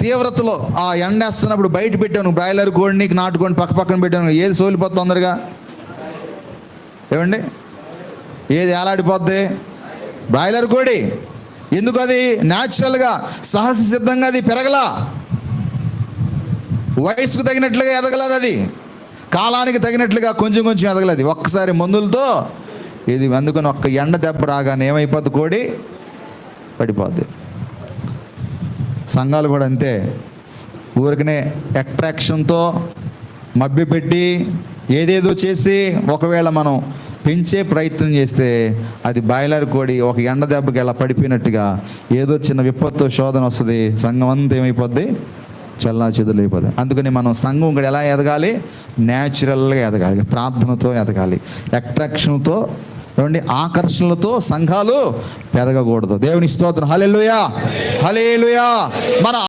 తీవ్రతలో ఆ ఎండ వేస్తున్నప్పుడు బయట పెట్టాను బ్రాయిలర్ కోడిని నాటుకొని పక్క పక్కన పెట్టాను ఏది సోలిపోతుంది తొందరగా? ఏమండి? ఏది ఏలాడిపోద్ది? బ్రాయిలర్ కోడి ఎందుకు అది? న్యాచురల్గా సహజ సిద్ధంగా అది పెరగలా? వయసుకు తగినట్లుగా ఎదగలేదు అది? కాలానికి తగినట్లుగా కొంచెం కొంచెం ఎదగలేదు ఒక్కసారి మందులతో ఇది అందుకని ఒక్క ఎండ దెబ్బ రాగానే ఏమైపోద్ది కోడి? పడిపోద్ది. సంఘాలు కూడా అంతే. ఊరికనే అట్రాక్షన్తో మభ్యపెట్టి ఏదేదో చేసి ఒకవేళ మనం పెంచే ప్రయత్నం చేస్తే అది బాయిలర్ కోడి ఒక ఎండ దెబ్బకి ఎలా పడిపోయినట్టుగా ఏదో చిన్న విపత్తు శోధన వస్తుంది. సంఘం అంతా ఏమైపోద్ది? చల్లా చెదులు అందుకని మనం సంఘం ఇక్కడ ఎలా ఎదగాలి? న్యాచురల్గా ఎదగాలి. ప్రార్థనతో ఎదగాలి. అట్రాక్షన్తో ఏమండి? ఆకర్షణలతో సంఘాలు పెరగకూడదు. దేవుని స్తోత్రం. హలెలుయా హలేలుయా మన